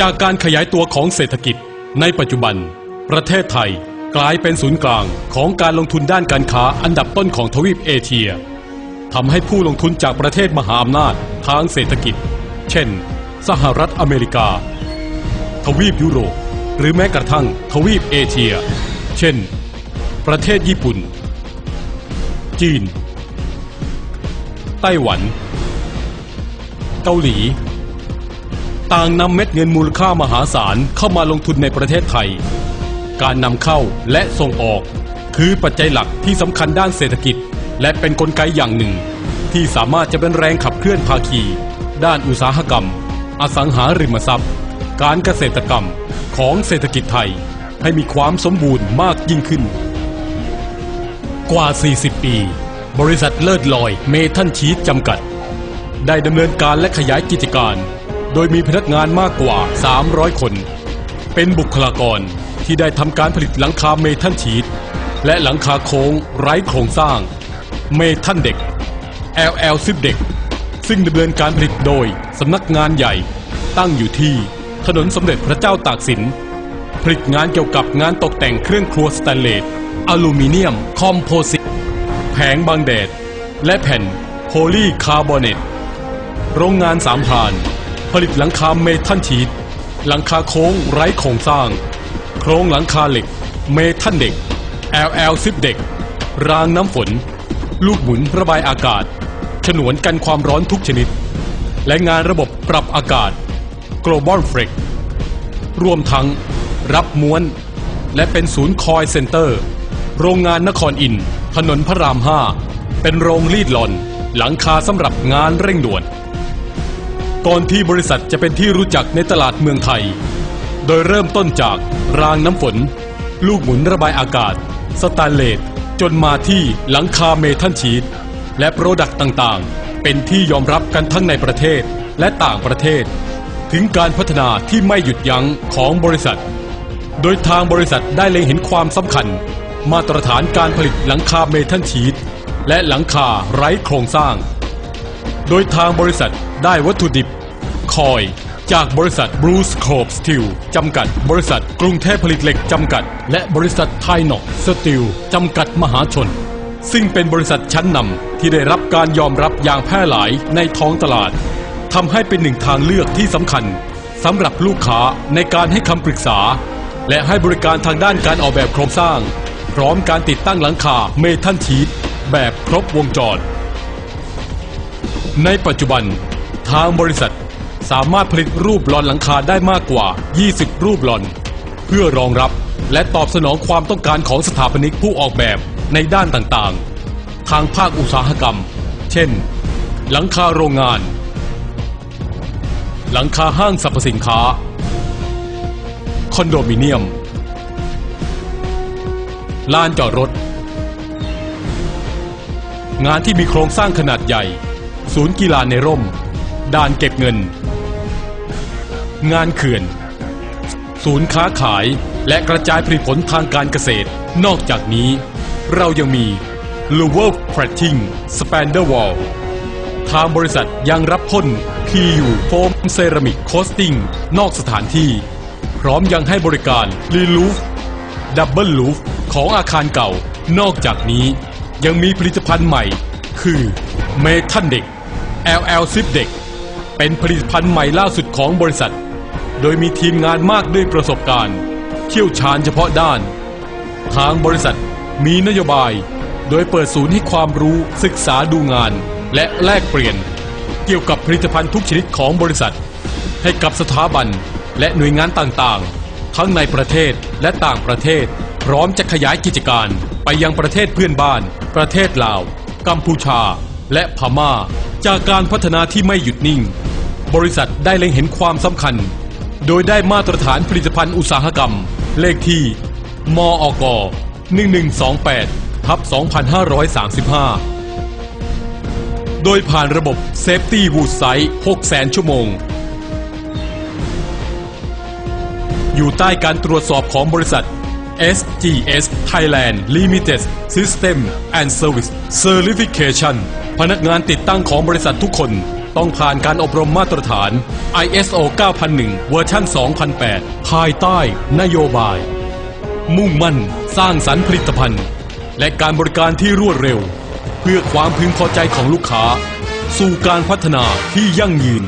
จากการขยายตัวของเศรษฐกิจ ในปัจจุบัน ประเทศไทยกลายเป็นศูนย์กลางของการลงทุนด้านการค้าอันดับต้นของทวีปเอเชียทำให้ผู้ลงทุนจากประเทศมหาอำนาจทางเศรษฐกิจ เช่น สหรัฐอเมริกา ทวีปยุโรป หรือแม้กระทั่งทวีปเอเชีย เช่น ประเทศญี่ปุ่น จีน ไต้หวัน เกาหลี ต่างนำเม็ดเงินมูลค่ามหาศาลเข้ามาลงทุนในประเทศไทย การนำเข้าและส่งออก คือปัจจัยหลักที่สำคัญด้านเศรษฐกิจ และเป็นนกลไกอย่างหนึ่ง ที่สามารถจะเป็นแรงขับเคลื่อนภาคี ด้านอุตสาหกรรม อสังหาริมทรัพย์ การเกษตรกรรมของเศรษฐกิจไทยให้มีความสมบูรณ์มากยิ่งขึ้น กว่า 40 ปี บริษัทเลิศลอยเมทัลชีสจำกัด ได้ดำเนินการและขยายกิจการ โดยมีพนักงานมากกว่า 300 คน เป็นบุคลากรที่ได้ทำการผลิตหลังคาเมทัลชีสและหลังคาโค้งไร้โครงสร้าง เมทัลเด็ก LL 10เด็ก ซึ่งดำเนินการผลิตโดยสำนักงานใหญ่ตั้งอยู่ที่ถนนสมเด็จพระเจ้าตากสิน ผลิตงานเกี่ยวกับงานตกแต่งเครื่องครัวสแตนเลสอลูมิเนียม คอมโพสิตแผงบังแดด และแผ่นโพลีคาร์บอเนตโรงงานสามพราน ผลิตหลังคาเมทัลชีตหลังคาโค้งไร้โครงสร้าง โครงหลังคาเหล็ก เมทัลเด็ก LL 10เด็ก รางน้ำฝน ลูกหมุนระบายอากาศ ฉนวนกันความร้อนทุกชนิด และงานระบบปรับอากาศ Global f r e x รวมทั้ง รับม้วน และเป็นศูนย์คอยเซ็นเตอร์ โรงงานนครอินถนนพระราม 5 เป็นโรงรีดหลอน หลังคาสำหรับงานเร่งด่วน ก่อนที่บริษัทจะเป็นที่รู้จักในตลาดเมืองไทย โดยเริ่มต้นจากรางน้ำฝน ลูกหมุนระบายอากาศ สแตนเลสจนมาที่หลังคาเมทัลชีตและโปรดักต์ต่างๆ เป็นที่ยอมรับกันทั้งในประเทศและต่างประเทศ ถึงการพัฒนาที่ไม่หยุดยั้งของบริษัท โดยทางบริษัทได้เล็งเห็นความสำคัญ มาตรฐานการผลิตหลังคาเมทัลชีตและหลังคาไร้โครงสร้าง โดยทางบริษัทได้วัตถุดิบ คอยจากบริษัท Bruce c o p Steel จำกัด บริษัทกรุงเทพผลิตเหล็กจำกัด และบริษัทไทยนอกสตีลจำกัดมหาชน ซึ่งเป็นบริษัทชั้นนำที่ได้รับการยอมรับอย่างแพร่หลายในท้องตลาดทำให้เป็นหนึ่งทางเลือกที่สำคัญสำหรับลูกค้าในการให้คำปรึกษา และให้บริการทางด้านการออกแบบโครงสร้าง พร้อมการติดตั้งหลังคาเมทัลชีตแบบครบวงจร ในปัจจุบัน ทางบริษัทสามารถผลิตรูปหลอนหลังคาได้มากกว่า 20 รูปหลอน เพื่อรองรับและตอบสนองความต้องการของสถาปนิกผู้ออกแบบในด้านต่างๆ ทางภาคอุตสาหกรรม เช่น หลังคาโรงงาน หลังคาห้างสรรพสินค้า คอนโดมิเนียม ลานจอดรถ งานที่มีโครงสร้างขนาดใหญ่ ศูนย์กีฬาในร่ม ด่านเก็บเงิน งานเขื่อน ศูนย์ค้าขายและกระจายผลิตผลทางการเกษตร นอกจากนี้ เรายังมี l u v e r p r a t t i n g Spander Wall ทางบริษัทยังรับพ่น PU โฟมเซรามิกโคสติ้งนอกสถานที่ พร้อมยังให้บริการรีลูฟดับเบิลลูฟของอาคารเก่า นอกจากนี้ยังมีผลิตภัณฑ์ใหม่ คือเมทัลเด็ก LL 10เด็กเป็นผลิตภัณฑ์ใหม่ล่าสุดของบริษัท โดยมีทีมงานมากด้วยประสบการณ์ เชี่ยวชาญเฉพาะด้าน ทางบริษัทมีนโยบาย โดยเปิดศูนย์ให้ความรู้ศึกษาดูงาน และแลกเปลี่ยน เกี่ยวกับผลิตภัณฑ์ทุกชนิดของบริษัท ให้กับสถาบันและหน่วยงานต่างๆ ทั้งในประเทศและต่างประเทศ พร้อมจะขยายกิจการไปยังประเทศเพื่อนบ้าน ประเทศลาว กัมพูชา และพม่า จากการพัฒนาที่ไม่หยุดนิ่ง บริษัทได้เล็งเห็นความสำคัญ โดยได้มาตรฐานผลิตภัณฑ์อุตสาหกรรม เลขที่ มอก1128ทับ2535 โดยผ่านระบบ Safety Wood Site 600,000ชั่วโมง อยู่ใต้การตรวจสอบของบริษัท SGS Thailand Limited System and Service Certification พนักงานติดตั้งของบริษัททุกคนต้องผ่านการอบรมมาตรฐาน ISO 9001 เวอร์ชัน2008 ภายใต้นโยบาย มุ่งมั่นสร้างสรรค์ผลิตภัณฑ์ และการบริการที่รวดเร็ว เพื่อความพึงพอใจของลูกค้า สู่การพัฒนาที่ยั่งยืน